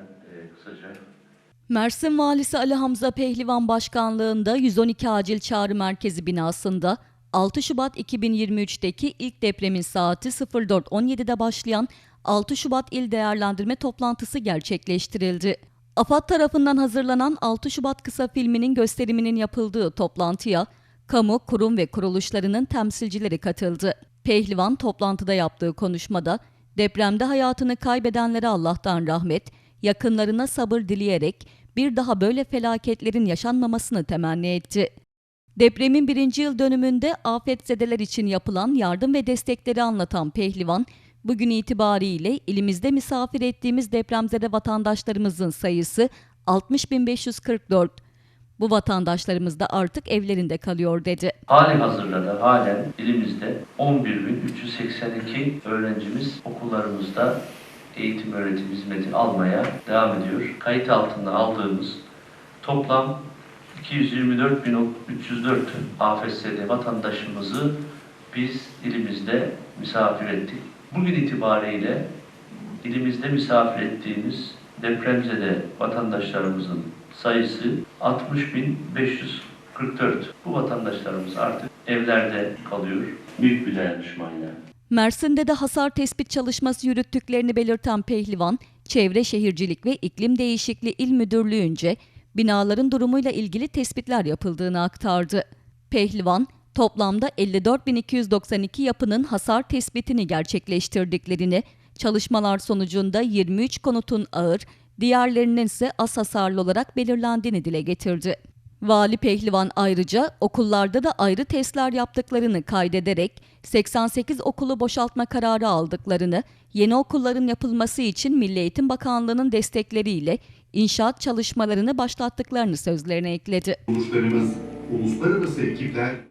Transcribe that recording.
e, kısaca Mersin Valisi Ali Hamza Pehlivan Başkanlığında 112 Acil Çağrı Merkezi binasında 6 Şubat 2023'teki ilk depremin saati 04.17'de başlayan 6 Şubat İl Değerlendirme Toplantısı gerçekleştirildi. AFAD tarafından hazırlanan 6 Şubat kısa filminin gösteriminin yapıldığı toplantıya kamu, kurum ve kuruluşlarının temsilcileri katıldı. Pehlivan toplantıda yaptığı konuşmada depremde hayatını kaybedenlere Allah'tan rahmet, yakınlarına sabır dileyerek bir daha böyle felaketlerin yaşanmamasını temenni etti. Depremin birinci yıl dönümünde afetzedeler için yapılan yardım ve destekleri anlatan Pehlivan, bugün itibariyle ilimizde misafir ettiğimiz depremzede vatandaşlarımızın sayısı 60.544. Bu vatandaşlarımız da artık evlerinde kalıyor dedi. hali hazırda da halen ilimizde 11.382 öğrencimiz okullarımızda eğitim öğretim hizmeti almaya devam ediyor. Kayıt altında aldığımız toplam 224.304 AFS'de vatandaşımızı biz ilimizde misafir ettik. Bugün itibariyle ilimizde misafir ettiğimiz depremzede vatandaşlarımızın sayısı 60.544. Bu vatandaşlarımız artık evlerde kalıyor. Büyük bir dayanışmayla. Mersin'de de hasar tespit çalışması yürüttüklerini belirten Pehlivan, Çevre Şehircilik ve İklim Değişikliği İl Müdürlüğü'nce binaların durumuyla ilgili tespitler yapıldığını aktardı. Pehlivan, toplamda 54.292 yapının hasar tespitini gerçekleştirdiklerini, çalışmalar sonucunda 23 konutun ağır, diğerlerinin ise az hasarlı olarak belirlendiğini dile getirdi. Vali Pehlivan ayrıca okullarda da ayrı testler yaptıklarını kaydederek 88 okulu boşaltma kararı aldıklarını, yeni okulların yapılması için Milli Eğitim Bakanlığı'nın destekleriyle inşaat çalışmalarını başlattıklarını sözlerine ekledi. Kuruluşlarımız, uluslararası ekipler